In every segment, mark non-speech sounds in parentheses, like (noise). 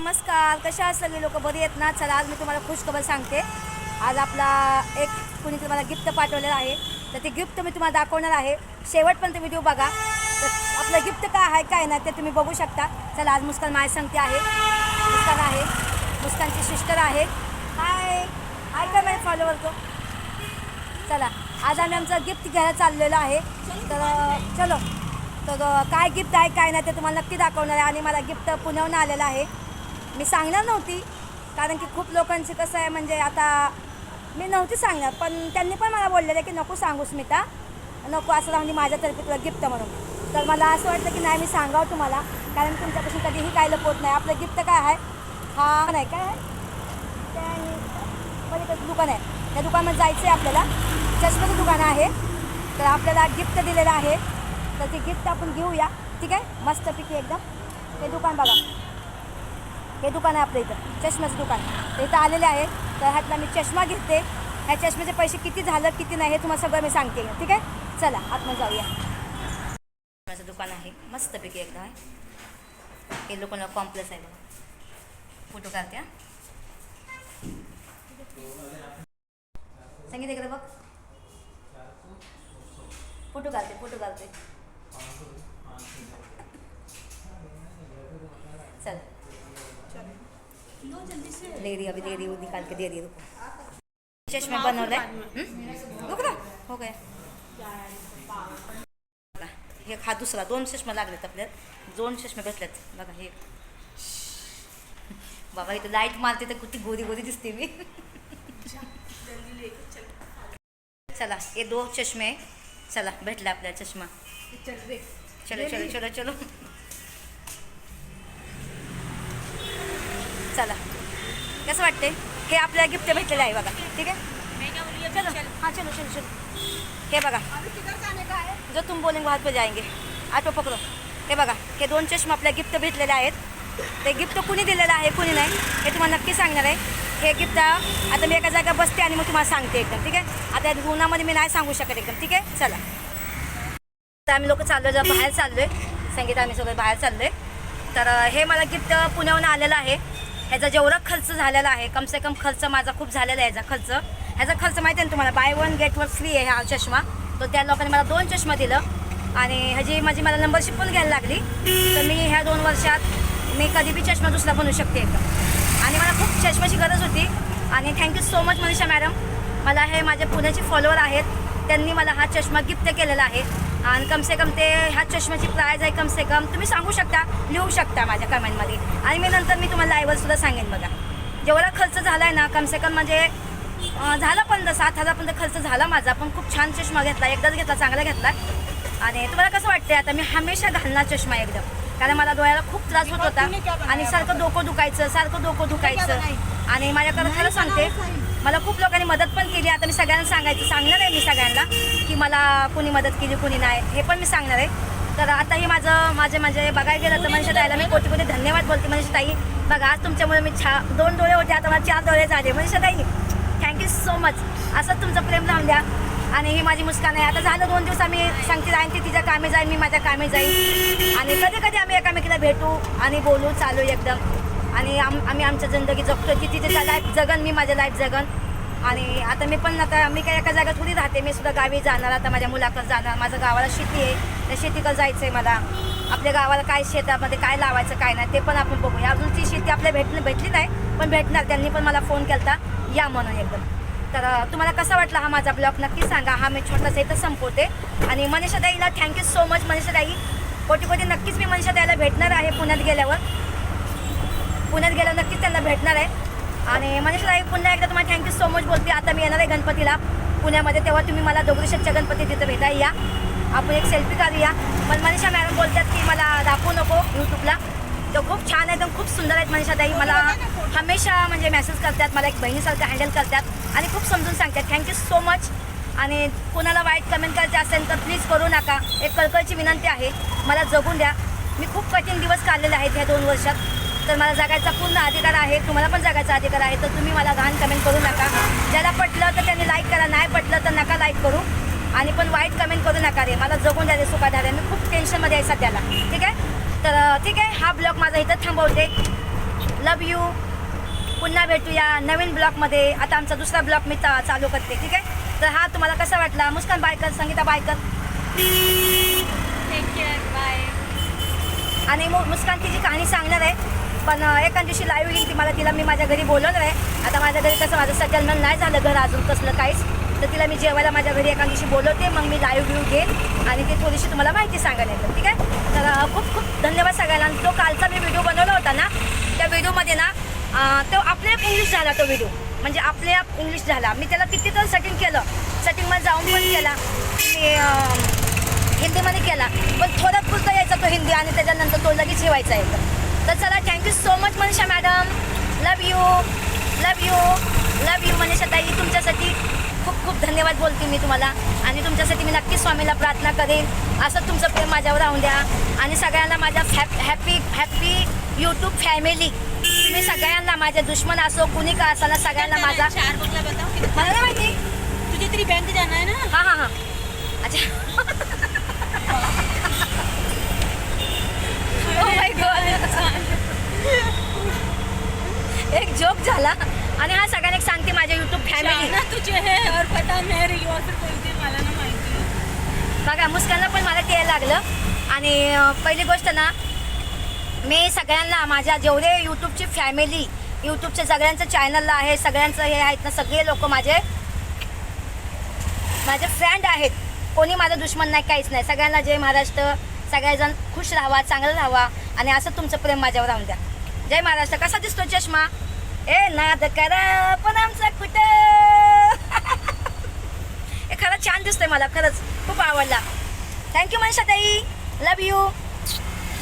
नमस्कार कशा आहात सगळे लोक? बरी आहेत ना? चला आज मी तुम्हाला खुश खबर सांगते. आज आपला एक कुणी तुम्हाला गिफ्ट पाठवलेलं आहे. तर ते गिफ्ट मी तुम्हाला दाखवणार आहे. शेवटपर्यंत व्हिडिओ बघा. तर आपलं गिफ्ट काय आहे काय नाही ते तुम्ही बघू शकता. चला आज मुस्कान माय सांगते आहे. मुस्कान आहे. मुस्कानची सिस्टर आहे. हाय हाय का माझ्या फॉलोवर तो? चला आज आम्ही आमचं गिफ्ट घ्यायला चाललेलो आहे. तर चलो. तर काय गिफ्ट आहे काय नाही ते तुम्हाला नक्की दाखवणार आहे. आणि मला गिफ्ट पुण्याहून आलेलं आहे. मी सांगणार नव्हती. कारण की खूप लोकांची कसं आहे म्हणजे आता मी नव्हती सांगणार पण त्यांनी पण मला बोललेलं की नको सांगू स्मिता. नको असं म्हणजे माझ्यातर्फे तुला गिफ्ट म्हणून. तर मला असं वाटतं की नाही मी सांगावं तुम्हाला. कारण तुमच्यापासून कधीही काय लपवत नाही. आपलं गिफ्ट काय आहे? हा नाही काय आहे? त्या दुकान आहे. त्या दुकानात जायचं आहे आपल्याला. चष्म्याचं दुकान आहे. तर आपल्याला गिफ्ट दिलेलं आहे. तर ते गिफ्ट आपण घेऊया. ठीक आहे? मस्तपैकी एकदम. ते दुकान बघा. हे दुकान आहे आपल्या इथं चष्म्याचं दुकान. तर इथं आलेले आहे. तर ह्यातला मी चष्मा घेते. ह्या चष्म्याचे पैसे किती झालं किती नाही हे तुम्हाला सगळं मी सांगते. ठीक आहे? चला आतमध्ये जाऊया. चष्म्याचं दुकान आहे. मस्तपैकी एकदम आहे. हे लोकांना कॉम्प्लेक्स आहे फोटो काढते हा. संगीत इकडे बघ. फोटो घालते फोटो घालते चल. दे दी अभी दे दी वो निकाल के दे दी रुको। चश्मे बनवलंय हं? रुक ना हो बघा, हे हा दुसरा दोन चष्मा लागलेत आपल्याला। दोन चष्मे भेटलेत बघा हे. (laughs) बाबा इथं लाइट मारते तर कुठे गोरी गोरी दिसते मी. चला ये दो चष्मे चला भेटला आपल्याला चष्मा. चलो चलो. चलो चलो. चला. कसं वाटते हे आपल्याला गिफ्ट भेटलेलं आहे बघा. ठीक आहे? चलो. हां चलो चलो चलो. हे बघा. जो तुम बोलेंगे वहाँ पे जाएंगे ऑटो पकडो. हे बघा हे दोन चष्मा आपल्या गिफ्ट भेटलेले आहेत. ते गिफ्ट कुणी दिलेलं आहे कुणी नाही हे तुम्हाला नक्की सांगणार आहे. हे गिफ्ट आता मी एका जागा बसते आणि मग तुम्हाला सांगते एकदम ठीक आहे? आता उन्हामध्ये मी नाही सांगू शकत एकदम ठीक आहे? चला. तर आम्ही लोक चाललो जर बाहेर चाललो आहे संगीत आम्ही सगळं बाहेर चाललो आहे तर हे मला गिफ्ट पुण्याहून आलेलं आहे. ह्याचा जेवढा खर्च झालेला आहे कम से कम खर्च माझा खूप झालेला आहे ह्याचा खर्च. ह्याचा खर्च माहिती आहे ना तुम्हाला? Buy one get one free आहे हा चष्मा. तो त्या लोकांनी मला दोन चष्मा दिलं. आणि ह्याची माझी मला नंबरशिप पण घ्यायला लागली. तर मी ह्या दोन वर्षात मी कधी बी चष्मा दुसरा बनवू शकते आणि मला खूप चष्म्याची गरज होती. आणि thank you so much Manisha madam मला हे माझे पुण्याचे फॉलोअर आहेत. त्यांनी मला हा चष्मा गिफ्ट केलेला आहे. आणि कम से कम ते ह्या चष्म्याची प्राईज आहे कम से कम. तुम्ही सांगू शकता लिहू शकता माझ्या कमेंटमध्ये आणि मी नंतर मी तुम्हाला लाईव्हवर सुद्धा सांगेन बघा. जेवढा खर्च झाला आहे ना कम से कम म्हणजे झाला पण सात हजारपर्यंत खर्च झाला माझा पण खूप छान चष्मा घेतला एकदाच घेतला चांगला घेतला. आणि तुम्हाला कसं वाटते आता मी हमेशा घालणार चष्मा एकदम. कारण मला डोळ्याला खूप त्रास होत होता. आणि सारखं डोकं दुखायचं सारखं डोकं दुखायचं. आणि माझ्याकडे खरं सांगते मला खूप लोकांनी मदत पण केली. आता मी सगळ्यांना सांगायचं सांगणार आहे मी सगळ्यांना की मला कोणी मदत केली कोणी नाही. हे पण मी सांगणार आहे. तर आता हे माझं माझे माझे बघायला गेलं तर मनीषा ताईला मी कोटी कोटी धन्यवाद बोलते. मनीषा ताई बघा आज तुमच्यामुळे मी छा दोन डोळे होते आता मला चार डोळे झाले. मनीषा ताई थँक्यू सो मच असंच तुमचं प्रेम राहून द्या. आणि ही माझी मुस्कान आहे. आता झालं दोन दिवस आम्ही सांगते जाईन ती तिच्या कामे जाईन मी माझ्या कामे जाईन. आणि कधी कधी आम्ही एकामेकीला भेटू आणि बोलू चालू एकदम. आणि आम आम्ही आमच्या जिंदगी जगतो ती तिच्या लाईफ जगन मी माझ्या लाईफ जगन. आणि आता मी पण आता मी काय एका जागा थोडी राहते. मी सुद्धा गावी जाणार आता माझ्या मुलाकडे जाणार. माझं गावाला शेती आहे. त्या शेतीकडे जायचं आहे मला. आपल्या गावाला काय शेतामध्ये काय लावायचं काय नाही ते पण आपण बघूया. अजून ती शेती आपल्या भेटली भेटली नाही पण भेटणार. त्यांनी पण मला फोन केला या म्हणून एकदम. तर तुम्हाला कसा वाटला हा माझा ब्लॉग नक्की सांगा. हा मी छोटासा इथं संपवते. आणि मनीषा ताईला थँक्यू सो मच मनीषा ताई कोटी कोटी नक्कीच मी मनीषा ताईला भेटणार आहे पुण्यात गेल्यावर. पुण्यात गेलं नक्कीच त्यांना भेटणार आहे. आणि मनीषला पुन्हा एकदा तुम्हाला थँक्यू सो मच बोलते. आता मी येणार आहे गणपतीला पुण्यामध्ये. तेव्हा तुम्ही मला दगडूशेठच्या गणपती तिथं भेटायला या. आपण एक सेल्फी काढूया. पण मनीषा मॅडम बोलतात की मला दाखवू नको यूट्यूबला तर खूप छान आहेत आणि खूप सुंदर आहेत मनीषा ताई. मला हमेशा म्हणजे मेसेज करतात मला एक बहिणीसारखं हँडल करतात आणि खूप समजून सांगतात. थँक्यू सो मच आणि कोणाला वाईट कमेंट करायचे असेल तर प्लीज करू नका. एक कळकळची विनंती आहे. मला जगून द्या. मी खूप कठीण दिवस काढलेले आहेत ह्या दोन वर्षात. तर मला जगायचा पूर्ण अधिकार आहे तुम्हाला पण जगायचा अधिकार आहे तर तुम्ही मला घाण कमेंट करू नका. ज्याला पटलं तर त्यांनी लाईक करा नाही पटलं तर नका लाईक करू. आणि पण वाईट कमेंट करू नका रे मला जगून द्या रे सुखाधार आहे मी खूप टेन्शनमध्ये आहे सध्याला. ठीक आहे? तर ठीक आहे हा ब्लॉग माझा इथं थांबवते. लव यू पुन्हा भेटूया नवीन ब्लॉगमध्ये आता आमचा दुसरा ब्लॉग मी चालू करते ठीक आहे? तर हा तुम्हाला कसा वाटला? Muskan biker Sangeeta biker bye आणि मुस्कान तिची कहाणी सांगणार आहे पण एका दिवशी लाईव्ह येईल ती मला तिला मी माझ्या घरी बोलवलं आहे. आता माझ्या घरी कसं माझं सेटलमेंट नाही झालं घर अजून कसलं काहीच. तर तिला मी जेवायला माझ्या घरी एका दिवशी बोलवते मग मी लाईव्ह व्ह्यू घेईन आणि ती थोडीशी तुम्हाला माहिती सांगायला येतं ठीक आहे? तर खूप खूप धन्यवाद सगळ्यांना. आणि तो कालचा मी व्हिडिओ बनवला होता ना त्या व्हिडिओमध्ये ना तो आपल्या इंग्लिश झाला तो व्हिडिओ म्हणजे आपल्या इंग्लिश झाला. मी त्याला किती तर सेटिंग केलं. सेटिंगमध्ये जाऊन पण केला. मी हिंदीमध्ये केला. पण थोडा पुरता यायचा तो हिंदी आणि त्याच्यानंतर तो लगेच ठेवायचा येतं तर चला thank you so much Manisha madam love you love you love you Manisha ताई. तुमच्यासाठी खूप खूप धन्यवाद बोलते मी तुम्हाला. आणि तुमच्यासाठी मी नक्कीच स्वामीला प्रार्थना करेन. असं तुमचं प्रेम माझ्यावर राहून द्या. आणि सगळ्यांना माझ्या hap happy happy YouTube family तुम्ही सगळ्यांना माझे दुश्मन असो कुणी का असाला सगळ्यांना माझा मला नाही माहिती. तुझे तेरी बैंक है ना? हां हां हां. अच्छा. एक जोक झाला. आणि हा सगळ्यांना एक सांगते माझ्या युट्यूब फॅमिली तुझे है. और पता बोलते मला ना माहिती बघा मुस्कानला पण मला ते लागलं. आणि पहिली गोष्ट ना मी सगळ्यांना माझ्या जेवढे यूट्यूबची फॅमिली यूट्यूबचे सगळ्यांचं चॅनलला आहे सगळ्यांचं हे आहेत ना सगळे लोक माझे माझे फ्रेंड आहेत. कोणी माझं दुश्मन नाही काहीच नाही. सगळ्यांना जय महाराष्ट्र. सगळेजण खुश राहावा चांगलं राहावा. आणि असं तुमचं प्रेम माझ्यावर राहून द्या. जय महाराष्ट्र. कसा दिसतो चष्मा? ए नाद करा पण आमचा कुठं? (laughs) हे खरंच छान दिसतंय मला खरंच. खूप आवडला. थँक्यू मनीषाताई. लव यू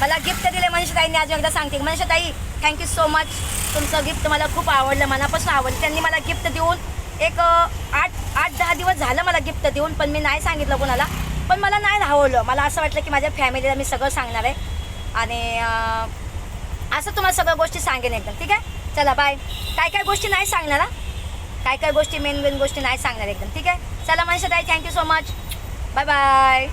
मला गिफ्ट दिले मनीषाताईंनी आज एकदा सांगते. मनीषाताई थँक्यू सो मच तुमचं गिफ्ट मला खूप आवडलं मनापासून आवडलं. त्यांनी मला गिफ्ट देऊन एक आठ आठ दहा दिवस झालं मला गिफ्ट देऊन पण मी नाही सांगितलं कोणाला. पण मला नाही राहवलं. मला असं वाटलं की माझ्या फॅमिलीला मी सगळं सांगणार आहे. आणि असं तुम्हाला सगळ्या गोष्टी सांगेन एकदम ठीक आहे? चला बाय काय काय गोष्टी नाही सांगणार ना काय काय गोष्टी मेन मेन गोष्टी नाही सांगणार एकदम ठीक आहे? चला मनीषाताई thank you so much bye bye